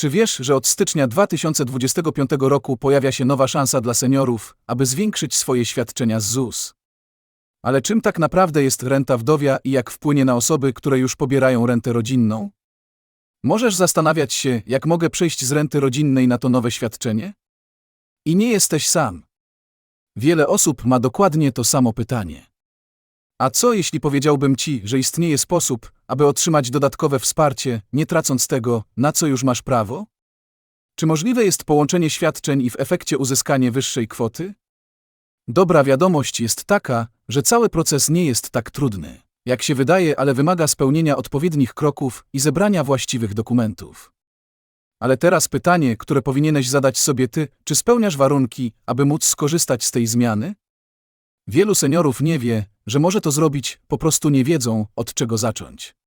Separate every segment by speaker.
Speaker 1: Czy wiesz, że od stycznia 2025 roku pojawia się nowa szansa dla seniorów, aby zwiększyć swoje świadczenia z ZUS? Ale czym tak naprawdę jest renta wdowia i jak wpłynie na osoby, które już pobierają rentę rodzinną? Możesz zastanawiać się, jak mogę przejść z renty rodzinnej na to nowe świadczenie? I nie jesteś sam. Wiele osób ma dokładnie to samo pytanie. A co jeśli powiedziałbym ci, że istnieje sposób, aby otrzymać dodatkowe wsparcie, nie tracąc tego, na co już masz prawo? Czy możliwe jest połączenie świadczeń i w efekcie uzyskanie wyższej kwoty? Dobra wiadomość jest taka, że cały proces nie jest tak trudny, jak się wydaje, ale wymaga spełnienia odpowiednich kroków i zebrania właściwych dokumentów. Ale teraz pytanie, które powinieneś zadać sobie ty, czy spełniasz warunki, aby móc skorzystać z tej zmiany? Wielu seniorów nie wie, że może to zrobić, po prostu nie wiedzą, od czego zacząć.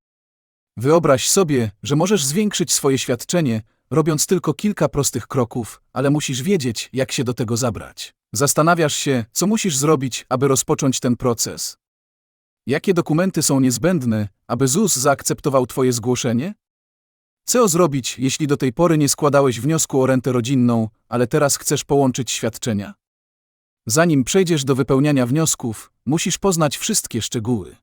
Speaker 1: Wyobraź sobie, że możesz zwiększyć swoje świadczenie, robiąc tylko kilka prostych kroków, ale musisz wiedzieć, jak się do tego zabrać. Zastanawiasz się, co musisz zrobić, aby rozpocząć ten proces. Jakie dokumenty są niezbędne, aby ZUS zaakceptował Twoje zgłoszenie? Co zrobić, jeśli do tej pory nie składałeś wniosku o rentę rodzinną, ale teraz chcesz połączyć świadczenia? Zanim przejdziesz do wypełniania wniosków, musisz poznać wszystkie szczegóły.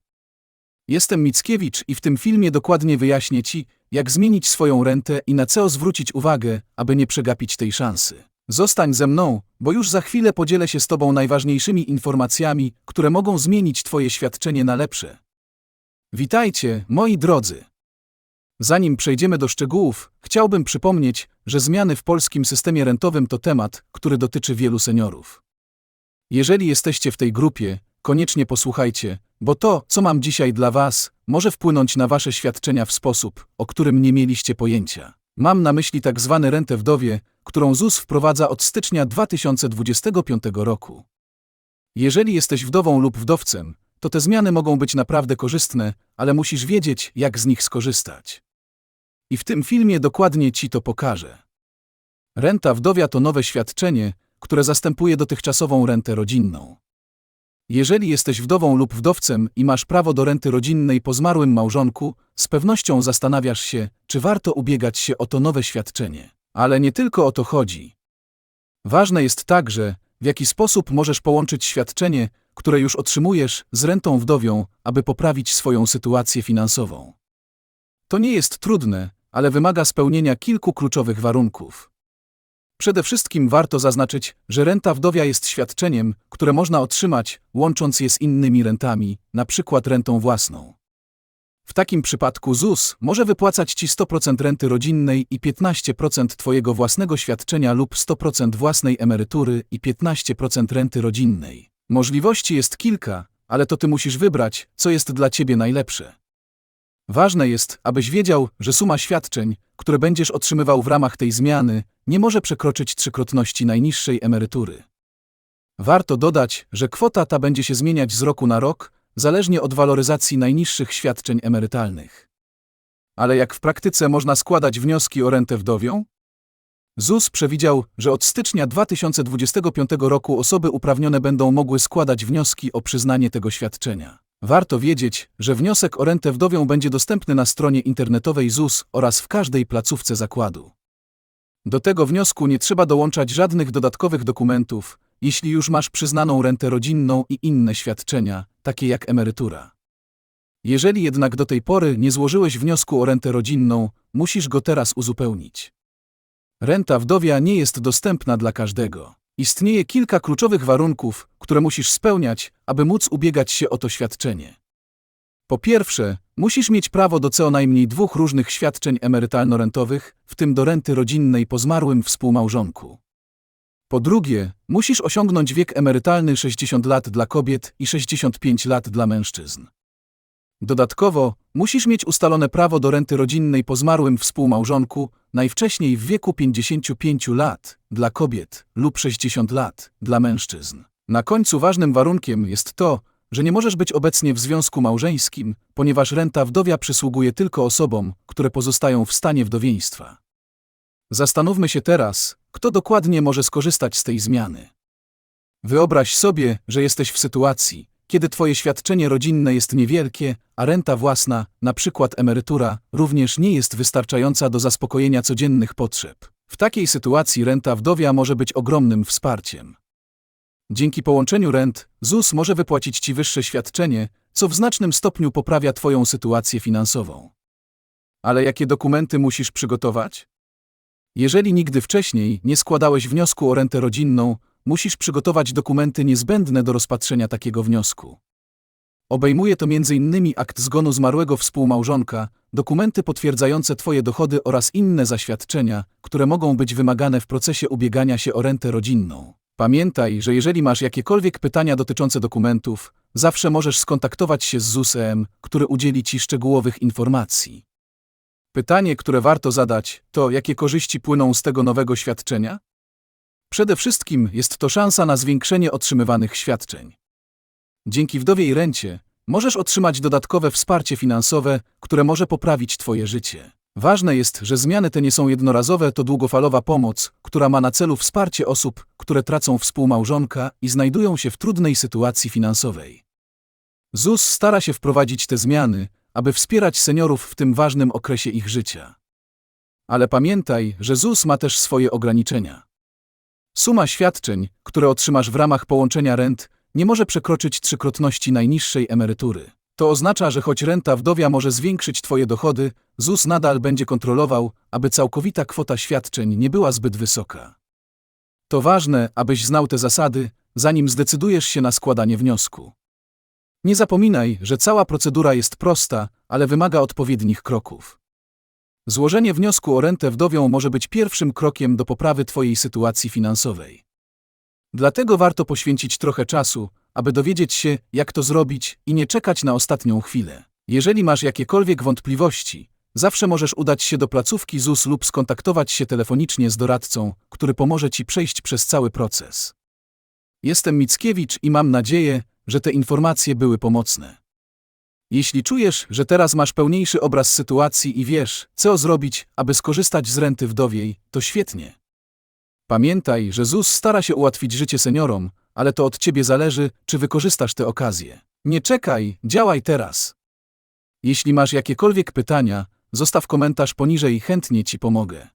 Speaker 1: Jestem Mickiewicz i w tym filmie dokładnie wyjaśnię Ci, jak zmienić swoją rentę i na co zwrócić uwagę, aby nie przegapić tej szansy. Zostań ze mną, bo już za chwilę podzielę się z Tobą najważniejszymi informacjami, które mogą zmienić Twoje świadczenie na lepsze. Witajcie, moi drodzy. Zanim przejdziemy do szczegółów, chciałbym przypomnieć, że zmiany w polskim systemie rentowym to temat, który dotyczy wielu seniorów. Jeżeli jesteście w tej grupie, koniecznie posłuchajcie, bo to, co mam dzisiaj dla Was, może wpłynąć na Wasze świadczenia w sposób, o którym nie mieliście pojęcia. Mam na myśli tak zwane rentę wdowie, którą ZUS wprowadza od stycznia 2025 roku. Jeżeli jesteś wdową lub wdowcem, to te zmiany mogą być naprawdę korzystne, ale musisz wiedzieć, jak z nich skorzystać. I w tym filmie dokładnie Ci to pokażę. Renta wdowia to nowe świadczenie, które zastępuje dotychczasową rentę rodzinną. Jeżeli jesteś wdową lub wdowcem i masz prawo do renty rodzinnej po zmarłym małżonku, z pewnością zastanawiasz się, czy warto ubiegać się o to nowe świadczenie. Ale nie tylko o to chodzi. Ważne jest także, w jaki sposób możesz połączyć świadczenie, które już otrzymujesz, z rentą wdowią, aby poprawić swoją sytuację finansową. To nie jest trudne, ale wymaga spełnienia kilku kluczowych warunków. Przede wszystkim warto zaznaczyć, że renta wdowia jest świadczeniem, które można otrzymać, łącząc je z innymi rentami, np. rentą własną. W takim przypadku ZUS może wypłacać Ci 100% renty rodzinnej i 15% Twojego własnego świadczenia lub 100% własnej emerytury i 15% renty rodzinnej. Możliwości jest kilka, ale to Ty musisz wybrać, co jest dla Ciebie najlepsze. Ważne jest, abyś wiedział, że suma świadczeń, które będziesz otrzymywał w ramach tej zmiany, nie może przekroczyć trzykrotności najniższej emerytury. Warto dodać, że kwota ta będzie się zmieniać z roku na rok, zależnie od waloryzacji najniższych świadczeń emerytalnych. Ale jak w praktyce można składać wnioski o rentę wdowią? ZUS przewidział, że od stycznia 2025 roku osoby uprawnione będą mogły składać wnioski o przyznanie tego świadczenia. Warto wiedzieć, że wniosek o rentę wdowią będzie dostępny na stronie internetowej ZUS oraz w każdej placówce zakładu. Do tego wniosku nie trzeba dołączać żadnych dodatkowych dokumentów, jeśli już masz przyznaną rentę rodzinną i inne świadczenia, takie jak emerytura. Jeżeli jednak do tej pory nie złożyłeś wniosku o rentę rodzinną, musisz go teraz uzupełnić. Renta wdowia nie jest dostępna dla każdego. Istnieje kilka kluczowych warunków, które musisz spełniać, aby móc ubiegać się o to świadczenie. Po pierwsze, musisz mieć prawo do co najmniej dwóch różnych świadczeń emerytalno-rentowych, w tym do renty rodzinnej po zmarłym współmałżonku. Po drugie, musisz osiągnąć wiek emerytalny 60 lat dla kobiet i 65 lat dla mężczyzn. Dodatkowo, musisz mieć ustalone prawo do renty rodzinnej po zmarłym współmałżonku, najwcześniej w wieku 55 lat dla kobiet lub 60 lat dla mężczyzn. Na końcu ważnym warunkiem jest to, że nie możesz być obecnie w związku małżeńskim, ponieważ renta wdowia przysługuje tylko osobom, które pozostają w stanie wdowieństwa. Zastanówmy się teraz, kto dokładnie może skorzystać z tej zmiany. Wyobraź sobie, że jesteś w sytuacji, kiedy twoje świadczenie rodzinne jest niewielkie, a renta własna, na przykład emerytura, również nie jest wystarczająca do zaspokojenia codziennych potrzeb. W takiej sytuacji renta wdowia może być ogromnym wsparciem. Dzięki połączeniu rent, ZUS może wypłacić Ci wyższe świadczenie, co w znacznym stopniu poprawia Twoją sytuację finansową. Ale jakie dokumenty musisz przygotować? Jeżeli nigdy wcześniej nie składałeś wniosku o rentę rodzinną, musisz przygotować dokumenty niezbędne do rozpatrzenia takiego wniosku. Obejmuje to m.in. akt zgonu zmarłego współmałżonka, dokumenty potwierdzające Twoje dochody oraz inne zaświadczenia, które mogą być wymagane w procesie ubiegania się o rentę rodzinną. Pamiętaj, że jeżeli masz jakiekolwiek pytania dotyczące dokumentów, zawsze możesz skontaktować się z ZUS-em, który udzieli Ci szczegółowych informacji. Pytanie, które warto zadać, to jakie korzyści płyną z tego nowego świadczenia? Przede wszystkim jest to szansa na zwiększenie otrzymywanych świadczeń. Dzięki wdowiej rencie możesz otrzymać dodatkowe wsparcie finansowe, które może poprawić Twoje życie. Ważne jest, że zmiany te nie są jednorazowe, to długofalowa pomoc, która ma na celu wsparcie osób, które tracą współmałżonka i znajdują się w trudnej sytuacji finansowej. ZUS stara się wprowadzić te zmiany, aby wspierać seniorów w tym ważnym okresie ich życia. Ale pamiętaj, że ZUS ma też swoje ograniczenia. Suma świadczeń, które otrzymasz w ramach połączenia rent, nie może przekroczyć trzykrotności najniższej emerytury. To oznacza, że choć renta wdowia może zwiększyć Twoje dochody, ZUS nadal będzie kontrolował, aby całkowita kwota świadczeń nie była zbyt wysoka. To ważne, abyś znał te zasady, zanim zdecydujesz się na składanie wniosku. Nie zapominaj, że cała procedura jest prosta, ale wymaga odpowiednich kroków. Złożenie wniosku o rentę wdowią może być pierwszym krokiem do poprawy Twojej sytuacji finansowej. Dlatego warto poświęcić trochę czasu, aby dowiedzieć się, jak to zrobić i nie czekać na ostatnią chwilę. Jeżeli masz jakiekolwiek wątpliwości, zawsze możesz udać się do placówki ZUS lub skontaktować się telefonicznie z doradcą, który pomoże Ci przejść przez cały proces. Jestem Mickiewicz i mam nadzieję, że te informacje były pomocne. Jeśli czujesz, że teraz masz pełniejszy obraz sytuacji i wiesz, co zrobić, aby skorzystać z renty wdowiej, to świetnie. Pamiętaj, że ZUS stara się ułatwić życie seniorom, ale to od ciebie zależy, czy wykorzystasz tę okazję. Nie czekaj, działaj teraz. Jeśli masz jakiekolwiek pytania, zostaw komentarz poniżej i chętnie ci pomogę.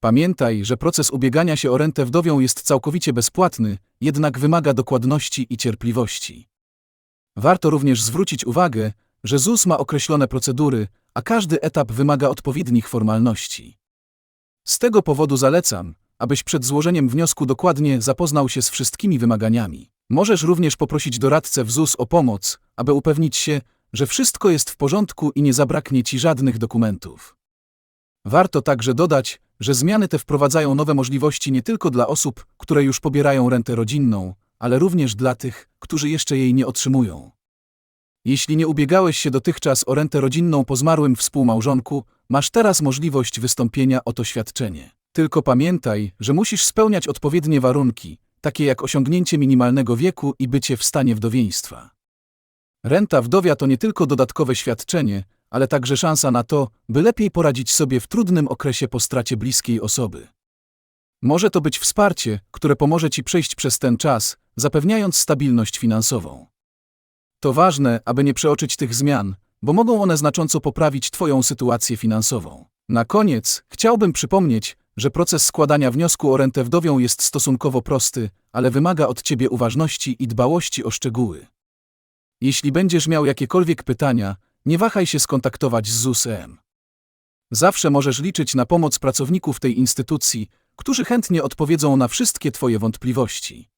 Speaker 1: Pamiętaj, że proces ubiegania się o rentę wdowią jest całkowicie bezpłatny, jednak wymaga dokładności i cierpliwości. Warto również zwrócić uwagę, że ZUS ma określone procedury, a każdy etap wymaga odpowiednich formalności. Z tego powodu zalecam, abyś przed złożeniem wniosku dokładnie zapoznał się z wszystkimi wymaganiami. Możesz również poprosić doradcę w ZUS o pomoc, aby upewnić się, że wszystko jest w porządku i nie zabraknie ci żadnych dokumentów. Warto także dodać, że zmiany te wprowadzają nowe możliwości nie tylko dla osób, które już pobierają rentę rodzinną, ale również dla tych, którzy jeszcze jej nie otrzymują. Jeśli nie ubiegałeś się dotychczas o rentę rodzinną po zmarłym współmałżonku, masz teraz możliwość wystąpienia o to świadczenie. Tylko pamiętaj, że musisz spełniać odpowiednie warunki, takie jak osiągnięcie minimalnego wieku i bycie w stanie wdowieństwa. Renta wdowia to nie tylko dodatkowe świadczenie, ale także szansa na to, by lepiej poradzić sobie w trudnym okresie po stracie bliskiej osoby. Może to być wsparcie, które pomoże Ci przejść przez ten czas, zapewniając stabilność finansową. To ważne, aby nie przeoczyć tych zmian, bo mogą one znacząco poprawić Twoją sytuację finansową. Na koniec chciałbym przypomnieć, że proces składania wniosku o rentę wdowią jest stosunkowo prosty, ale wymaga od Ciebie uważności i dbałości o szczegóły. Jeśli będziesz miał jakiekolwiek pytania, nie wahaj się skontaktować z ZUS-em. Zawsze możesz liczyć na pomoc pracowników tej instytucji, którzy chętnie odpowiedzą na wszystkie Twoje wątpliwości.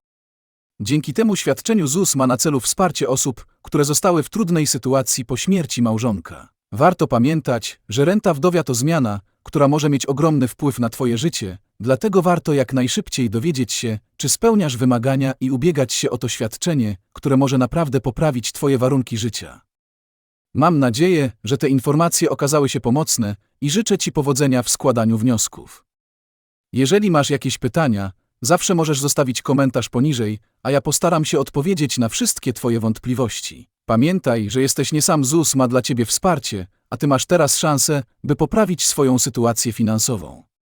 Speaker 1: Dzięki temu świadczeniu ZUS ma na celu wsparcie osób, które zostały w trudnej sytuacji po śmierci małżonka. Warto pamiętać, że renta wdowia to zmiana, która może mieć ogromny wpływ na Twoje życie, dlatego warto jak najszybciej dowiedzieć się, czy spełniasz wymagania i ubiegać się o to świadczenie, które może naprawdę poprawić Twoje warunki życia. Mam nadzieję, że te informacje okazały się pomocne i życzę Ci powodzenia w składaniu wniosków. Jeżeli masz jakieś pytania, zawsze możesz zostawić komentarz poniżej, a ja postaram się odpowiedzieć na wszystkie Twoje wątpliwości. Pamiętaj, że jesteś nie sam ZUS ma dla Ciebie wsparcie, a Ty masz teraz szansę, by poprawić swoją sytuację finansową.